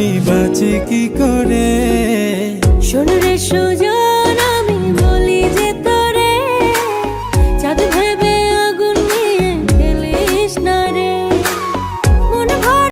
আমি বাঁচি কি করে?